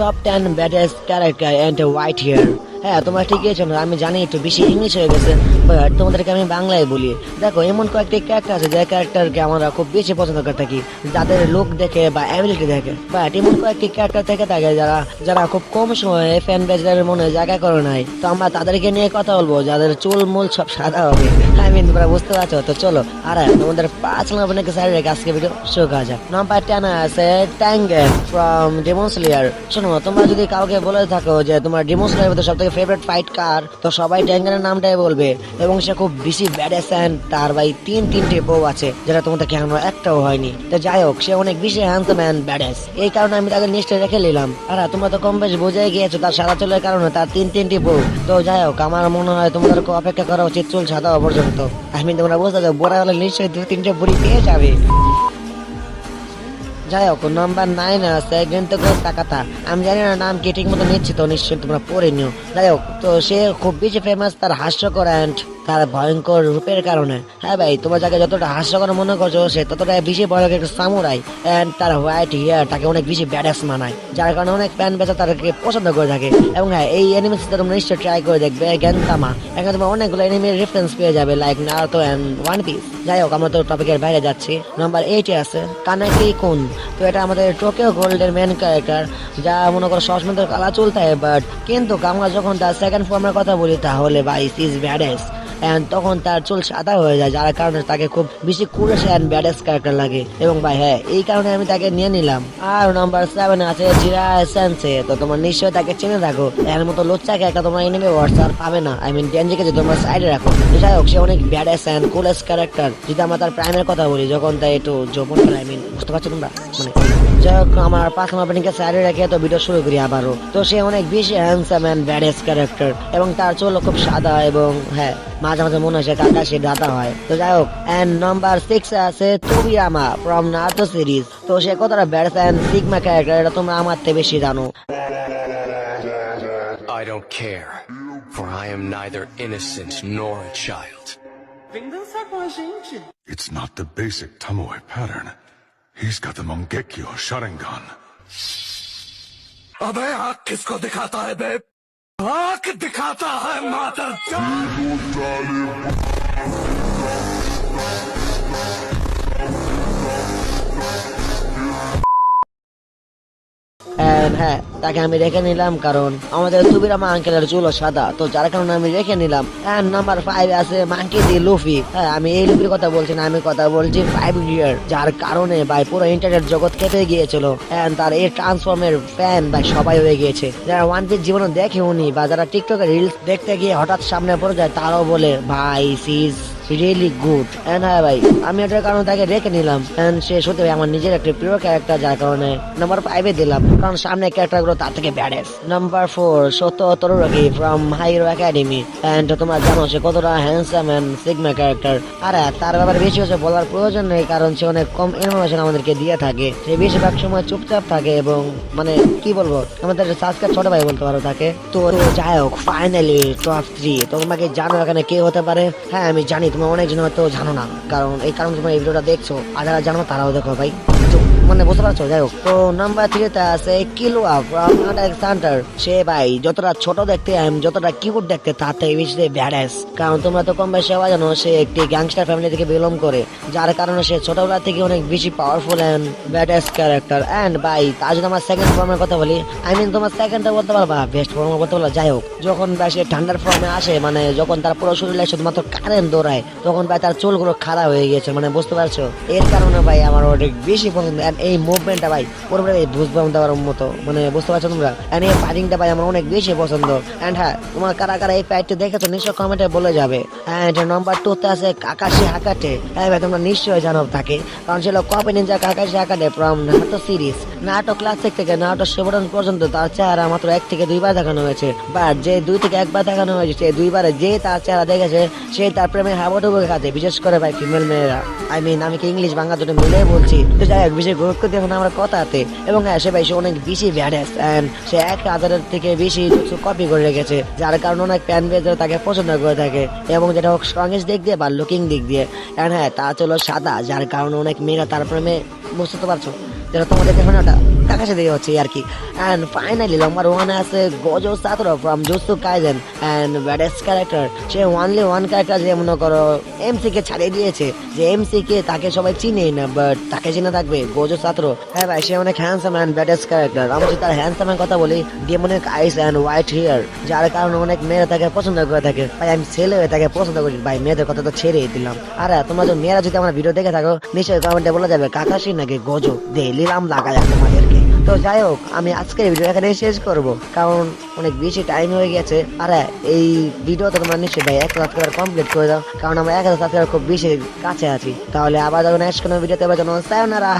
Top ten baddest character and white hair হ্যাঁ তোমরা ঠিকই আছো আমি জানি একটু বেশি ইংলিশ হয়ে গেছে বাট তোমাদেরকে আমি বাংলায় বলি। দেখো এমন কয়েকটি ক্যারেক্টার আছে যে ক্যারেক্টারকে আমরা খুব বেশি পছন্দ করে থাকি যাদের লোক দেখে বা অ্যাবিলিটি দেখে। বাট এমন কয়েকটি ক্যারেক্টার থেকে থাকে যারা যারা খুব কম সময়ে ফ্যান বেজদের মনে জায়গা করে নাই। তো আমরা তাদেরকে নিয়ে কথা বলব যাদের চুল মূল সব সাদা হবে। আই মিন তোমরা বুঝতে পারছ তো চলো আর হ্যাঁ, তোমাদের পাঁচ নম্বর নাকি রেখে আজকে ভিডিও শুরু করা যাক। নাম্বার টেন আছে ট্যাঙ্গেন ফ্রম ডেমন স্লেয়ার শোনো তোমরা যদি কাউকে বলে থাকো যে তোমার ডেমন স্লেয়ার মধ্যে সব থেকে ফেভারিট ফাইট কার? তো সবাই ট্যাঙ্গেনের নামটাই বলবে। এবং সে খুব বেশি ব্যাডেস অ্যান্ড তার ভাই তিন তিনটে বউ আছে যেটা তোমাদের কেন একটাও হয়নি। তো যাই হোক সে অনেক বেশি হ্যান্ডসাম অ্যান্ড ব্যাডেস এই কারণে আমি তাকে নিশ্চয় রেখে নিলাম। আর হ্যাঁ, তোমরা তো কম বেশ বুঝে গিয়েছো তার সাদা চুলের কারণে তার তিন তিনটি বউ। তো যাই হোক আমার মনে হয় তোমাদেরকে অপেক্ষা করা উচিত চুল সাদা পর্যন্ত। আমি তোমরা বুঝতে পারছ বোরা হলে নিশ্চয়ই দু তিনটে বুড়ি পেয়ে যাবে। যাই হোক নাম্বার নাইন আছে কিন্তু কথা আমি জানি না নাম কি ঠিক মতো নিচ্ছি তো নিশ্চয়ই তোমরা পড়ে নিও। যাই হোক তো সে খুব বেশি ফেমাস তার হাস্যকর অ্যান্ড তার ভয়ঙ্কর রূপের কারণে। হ্যাঁ ভাই, তোমার যাকে যতটা হাস্যকর মনে করছ, সে ততটা বেশি বড় একটা সামুরাই। অ্যান্ড তার হোয়াইট হেয়ার তাকে অনেক বেশি ব্যাডাস মানায়, যার কারণে অনেক ফ্যান বেচা তাদেরকে পছন্দ করে থাকে। এবং হ্যাঁ এই এনিমেস তোমরা নিশ্চয়ই ট্রাই করে দেখবে গ্যান্তামা এখানে তোমরা অনেকগুলো এনিমের রেফারেন্স পেয়ে যাবে like Naruto and One Piece যাই হোক, আমরা তো টপিকের বাইরে যাচ্ছি। নাম্বার এইটে আছে কানাকি কুন তো এটা আমাদের টোকিও গোল্ডের মেন ক্যারেক্টার যা মনে করো সসমেন্টের কালা চলতে হয় বাট কিন্তু আমরা যখন তার সেকেন্ড ফর্মের কথা বলি, তাহলে ভাই ইজ ব্যাডেস এন্ড তখন তার চুল সাদা হয়ে যায়, যার কারণে তাকে খুব বেশি কুরেশ অ্যান্ড ব্যাডেস ক্যারেক্টার লাগে। এবং ভাই হ্যাঁ এই কারণে আমি তাকে নিয়ে নিলাম। আর নাম্বার সেভেন আছে জিরা সেন্সে তো তোমার নিশ্চয়ই তাকে চিনে থাকো। এর মতো লোচ্চাকে একটা তোমরা এনিমে হোয়াটসঅ্যাপ পাবে না। আই মিন ডেঞ্জিকে যে তোমরা সাইডে রাখো। যাই হোক, সে অনেক ব্যাডেস অ্যান্ড কুলেস ক্যারেক্টার যদি আমরা তার প্রাইমের কথা বলি, যখন তাই একটু যৌবন আই মিন বুঝতে পারছ তোমরা? মানে যাই হোক আমার পাঁচ নম্বর প্যানিকে সাইডে রেখে তো ভিডিও শুরু করি আবারও তো সে অনেক বেশি হ্যান্ডসাম অ্যান্ড ব্যাডেস ক্যারেক্টার এবং তার চুল খুব সাদা এবং হ্যাঁ মাঝে মাঝে মনে হয় সে কাকা সে দাতা হয় তো যাই হোক এন্ড নাম্বার সিক্স আছে তুবিয়ামা ফ্রম নার্তো সিরিজ তো সে কতটা ব্যাডেস অ্যান্ড সিগমা ক্যারেক্টার এটা তোমরা আমার থেকে বেশি জানো I don't care, for I am neither innocent nor a child. Vem dançar com a gente. It's not the basic Tomoe pattern. He's got the Mongekyo Sharingan. अबे आँख किसको दिखाता है बे आँख दिखाता है माता And হ্যাঁ তাকে আমি রেখে নিলাম কারণ আমাদের তুবিরামা আঙ্কেলের চুলো সাদা। তো যার কারণে আমি রেখে নিলাম। এন্ড নাম্বার ফাইভ আছে মাঙ্কি দি লুফি। হ্যাঁ আমি এই লুফির কথা বলছি না, আমি কথা বলছি ফাইভ ইয়ার যার কারণে ভাই পুরো ইন্টারনেট জগৎ কেঁপে গিয়েছিল। এন্ড তার এই ট্রান্সফর্মের ফ্যান ভাই সবাই হয়ে গিয়েছে। যারা ওয়ান পিস জীবনে দেখে উনি বা যারা টিকটকে রিলস দেখতে গিয়ে হঠাৎ সামনে পড়ে যায়, তারাও বলে, ভাই সিজ রিয়েলি গুড এন্ড হ্যাঁ ভাই আমি এটার কারণে তাকে রেখে নিলাম। এন্ড সে সত্যি ভাই আমার নিজের একটা প্রিয় ক্যারেক্টার যার কারণে নাম্বার ফাইভে দিলাম। কারণ সামনে ক্যারেক্টারগুলো তার থেকে badass number four Shoto Todoroki from hero academy and তোমরা জানো সে কতটা হ্যান্ডসাম এন্ড সিগমা ক্যারেক্টার আর হ্যাঁ, তার ব্যাপারে বেশি হচ্ছে বলার প্রয়োজন নেই কারণ সে অনেক কম ইনফরমেশন আমাদেরকে দিয়ে থাকে। সে বেশিরভাগ সময় চুপচাপ থাকে এবং মানে কি বলব আমাদের সাবস্ক্রাইব ছোট ভাই বলতে পারো তাকে। তো তো যাই হোক ফাইনালি টপ থ্রি তোমাকে জানো এখানে কে হতে পারে? হ্যাঁ আমি জানি তোমরা অনেকজন হয়তো জানো না। কারণ এই কারণে তুমি এই ভিডিওটা দেখছ। আর যারা জানো তারাও দেখো ভাই। মানে বুঝতে পারছ যাই হোক। তো নাম্বার থ্রিতে আছে ফ্রম সান্টার সে ভাই, যতটা ছোট দেখতে আম যতটা কিউট দেখতে, তার থেকে বেশি ব্যাডাস কারণ তোমরা তো কম বেশি সবাই জানো, সে একটি গ্যাংস্টার ফ্যামিলি থেকে বিলং করে। যার কারণে সে ছোটবেলা থেকে অনেক বেশি powerful and badass character and ভাই, তার যদি আমার সেকেন্ড ফর্মের কথা বলি আই মিন তোমার সেকেন্ডটা বলতে পারবা বেস্ট ফর্মের বলতে পারবা, যাই হোক। যখন ভাই সে ঠান্ডার ফর্মে আসে মানে যখন তার পুরো শরীরে শুধুমাত্র কারেন্ট দৌড়ায়, তখন ভাই তার চুলগুলো খারাপ হয়ে গিয়েছে মানে বুঝতে পারছ? এর কারণে ভাই আমার অনেক বেশি পছন্দ। এই মুভমেন্টটা ভাই, পুরোপুরি এই বুঝবাম দেওয়ার মতো। মানে বুঝতে পারছ তোমরা? এন্ড এই ফাইটিংটা ভাই আমার অনেক বেশি পছন্দ। এন্ড হ্যাঁ তোমার কারা কারা এই ফাইটটা দেখেছ নিশ্চয় কমেন্টে বলে যাবে। এন্ড নাম্বার টু তে আছে কাকাশি হাকাটে। হ্যাঁ ভাই, তোমরা নিশ্চয়ই জানো তাকে। কারণ ছিল copy ninja Kakashi হাকাটে from Naruto series Naruto classic থেকে নাটো শিবরন পর্যন্ত তার চেহারা মাত্র এক থেকে দুইবার দেখানো হয়েছে। বাট যে দুই থেকে একবার দেখানো হয়েছে, সে দুইবারে যে তার চেহারা দেখেছে, সে তার প্রেমে হাবুডুবু খাতে বিশেষ করে ভাই ফিমেল মেয়েরা। আই মিন আমি কি ইংলিশ বাংলা দুটো মিলে বলছি। তো যাই হোক বেশি গুরুত্ব এখন আমরা কথাতে। এবং হ্যাঁ ভাই, সে অনেক বেশি ব্যাডেস অ্যান্ড সে এক হাজারের থেকে বেশি কিছু কপি করে রেখেছে, যার কারণে অনেক প্যান বেজরা তাকে পছন্দ করে থাকে। এবং যেটা হোক সঙ্গে দিক দিয়ে বা লুকিং দিক দিয়ে। অ্যান্ড হ্যাঁ তা চলো সাদা, যার কারণে অনেক মেয়েরা তার প্রেমে বুঝতে তো পারছ? যেটা তোমাদের দেখো না ওটা কাকাশে দিকে হচ্ছে আর কি অ্যান্ড ফাইনালি নাম্বার ওয়ানে আছে গজো সাতরো ফ্রম জুসু কাইজেন অ্যান্ড ব্যাডেস ক্যারেক্টার সে ওয়ানলি ওয়ান ক্যারেক্টার যে মনে করো এমসি কে ছাড়িয়ে দিয়েছে। যে এমসি কে তাকে সবাই চিনে না বাট তাকে চিনে থাকবে গোজো সাতরো হ্যাঁ ভাই, সে অনেক হ্যান্ডসাম অ্যান্ড ব্যাডেস ক্যারেক্টার আমি যদি তার হ্যান্ডসামের কথা বলি demonic eyes and white hair যার কারণে অনেক মেয়েরা তাকে পছন্দ করে থাকে। ভাই, আমি ছেলে হয়ে তাকে পছন্দ করি। ভাই, মেয়েদের কথা তো ছেড়েই দিলাম। আর তোমরা যদি মেয়েরা যদি আমার ভিডিও দেখে থাকো, নিশ্চয়ই কমেন্টে বলা যাবে, কাকাশি নাকি গজো দে, লিলাম লাগাই তোমাদেরকে তো যাই হোক, আমি আজকের ভিডিও এখানে শেষ করব। কারণ অনেক বেশি টাইম হয়ে গেছে। আর, এই ভিডিওটা তোমরা নিশ্চয়ই ভাই এক সাবস্ক্রাইবার কমপ্লিট করে দাও। কারণ আমরা এক হাজার সাবস্ক্রাইবার খুব বেশি কাছে আছি। তাহলে আবার যখন নেক্সট কোনো ভিডিওতে আবার সায়নারা